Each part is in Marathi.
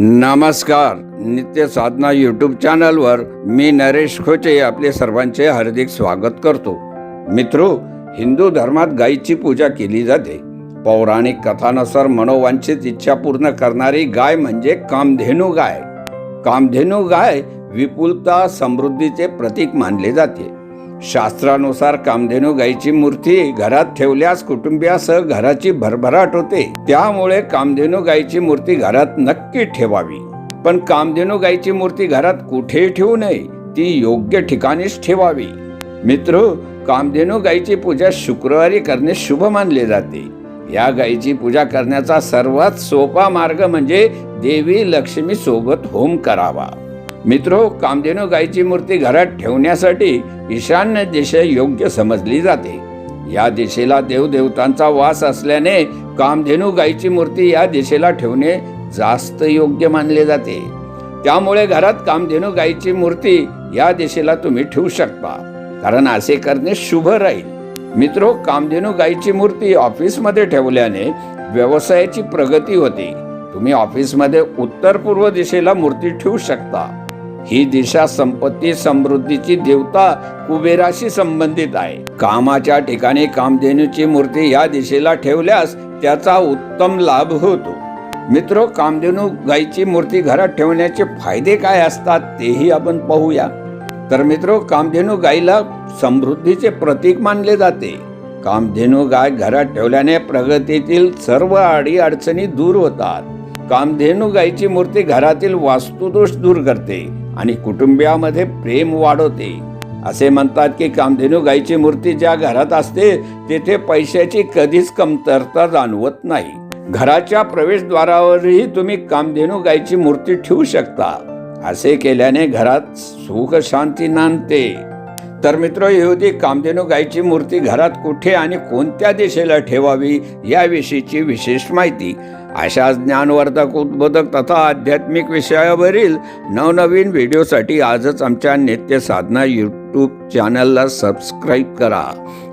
नमस्कार नित्य साधना यूट्यूब चॅनलवर मी नरेश खोचे आपले सर्वांचे हार्दिक स्वागत करतो. मित्रो हिंदू धर्मात गायीची पूजा केली जाते. पौराणिक कथानुसार मनोवांछित इच्छा पूर्ण करणारी गाय म्हणजे कामधेनू गाय. कामधेनू गाय विपुलता समृद्धीचे प्रतीक मानले जाते. शास्त्रानुसार कामधेनू गायीची मूर्ती घरात ठेवल्यास कुटुंबियासह घराची भरभराट होते. त्यामुळे कामधेनू गायीची मूर्ती घरात नक्की ठेवावी. पण कामधेनू गायीची मूर्ती घरात कुठेही ठेवू नये ती योग्य ठिकाणीच ठेवावी. मित्र कामधेनू गायीची पूजा शुक्रवारी करणे शुभ मानले जाते. या गायीची पूजा करण्याचा सर्वात सोपा मार्ग म्हणजे देवी लक्ष्मी सोबत होम करावा. मित्रो कामधेनू गायीची मूर्ती घरात ठेवण्यासाठी ईशान्य दिशा योग्य समजली जाते. या दिशेला देवदेवतांचा वास असल्याने कामधेनू गायीची मूर्ती या दिशेला ठेवणे जास्त योग्य मानले जाते. त्यामुळे घरात कामधेनू गायीची मूर्ती या दिशेला तुम्ही ठेवू शकता. कारण असे करणे शुभ राहील. मित्रो कामधेनू गायीची मूर्ती ऑफिसमध्ये ठेवल्याने व्यवसायाची प्रगती होते. तुम्ही ऑफिसमध्ये उत्तर पूर्व दिशेला मूर्ती ठेवू शकता. ही दिशा संपत्ती समृद्धीची देवता कुबेराशी संबंधित आहे. कामाच्या ठिकाणी कामधेनूची मूर्ती या दिशेला ठेवल्यास त्याचा उत्तम लाभ होतो. मित्र कामधेनू गायीची मूर्ती घरात ठेवण्याचे फायदे काय असतात तेही आपण पाहूया. तर मित्रो कामधेनू गायीला समृद्धीचे प्रतीक मानले जाते. कामधेनू गाय घरात ठेवल्याने प्रगतीतील सर्व अडी अडचणी दूर होतात. कामधेनू गायीची मूर्ती घरातील वास्तुदोष दूर करते. आणि कुटुंबियामध्ये प्रेम वाढवते. असे म्हणतात की कामधेनू गाईची मूर्ती ज्या घरात असते तेथे पैशाची कधीच कमतरता जाणवत नाही. घराच्या प्रवेशद्वारावरही तुम्ही कामधेनू गाईची मूर्ती ठेवू शकता. असे केल्याने घरात सुख शांती नांदते. तर मित्र येऊदी कामधेनू गायीची मूर्ती घरात कुठे आणि कोणत्या दिशेला ठेवावी याविषयीची विशेष माहिती. अशा ज्ञानवर्धक उद्बोधक तथा आध्यात्मिक विषयावरील नवनवीन व्हिडिओसाठी आजच आमच्या नित्य साधना यूट्यूब चॅनलला सबस्क्राईब करा.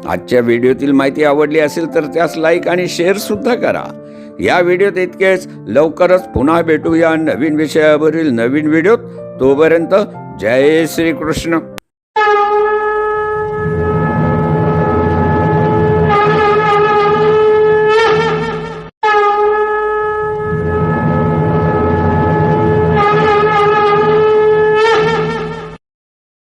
आजच्या व्हिडिओतील माहिती आवडली असेल तर त्यास लाईक आणि शेअरसुद्धा करा. या व्हिडिओत इतकेच. लवकरच पुन्हा भेटू या नवीन विषयावरील नवीन व्हिडिओत. तोपर्यंत जय श्रीकृष्ण.